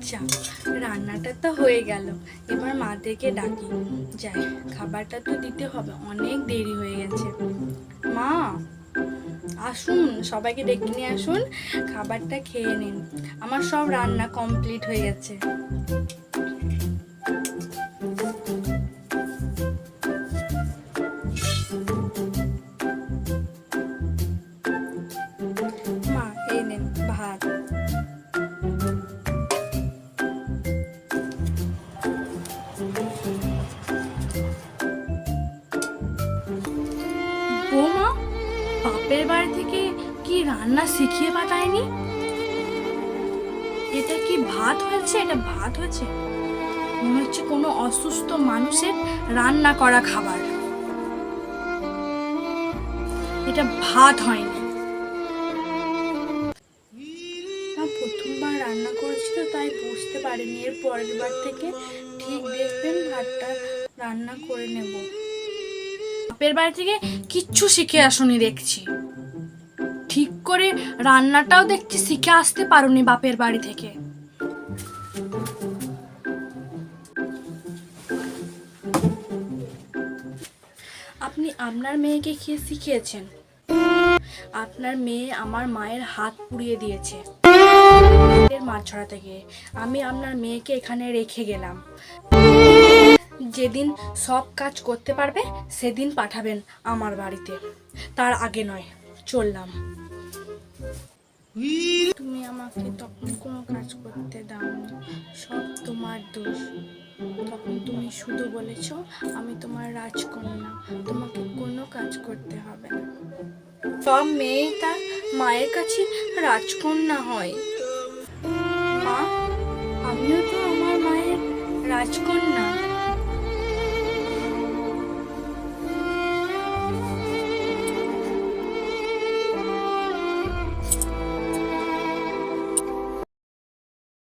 যা, রান্নাটা তো হয়ে গেল। এবার মা থেকে ডাকি। যাই, খাবারটা তো দিতে হবে, অনেক দেরি হয়ে গেছে। মা, আসুন, সবাইকে ডেকে নিয়ে আসুন, খাবারটা খেয়ে নিন। আমার সব রান্না কমপ্লিট হয়ে গেছে। বাপের বাড়ি থেকে কি রান্না শিখিয়ে পাঠায়নি? এটা কি ভাত হয়েছে? এটা ভাত হয়েছে? মনে হচ্ছে কোনো অসুস্থ মানুষের রান্না করা খাবার। এটা ভাত হয়নি। প্রথমবার রান্না তাই বুঝতে পারিনি। এর পরের বার থেকে ঠিক দেখবেন, ভাতটা রান্না করে নেব। বাপের বাড়ি থেকে কিচ্ছু শিখে আসনি দেখছি। ঠিক করে রান্নাটাও দেখছি শিখে আসতে পারোনি বাপের বাড়ি থেকে। আপনি আপনার মেয়েকে কি শিখিয়েছেন? আপনার মেয়ে আমার মায়ের হাত পুড়িয়ে দিয়েছে। মাছ ছড়া থেকে আমি আপনার মেয়েকে এখানে রেখে গেলাম। যেদিন সব কাজ করতে পারবে, সেদিন পাঠাবেন আমার বাড়িতে। তার আগে নয়, চললাম। তুমি আমাকে তখন কোনো কাজ করতে দাওনি, সব তোমার দোষ। তখন তুমি শুধু বলেছ, আমি তোমার রাজকন্যা, তোমাকে কোনো কাজ করতে হবে না। সব মেয়ে তার মায়ের কাছে রাজকন্যা হয়। মা, আমিও তো আমার মায়ের রাজকন্যা।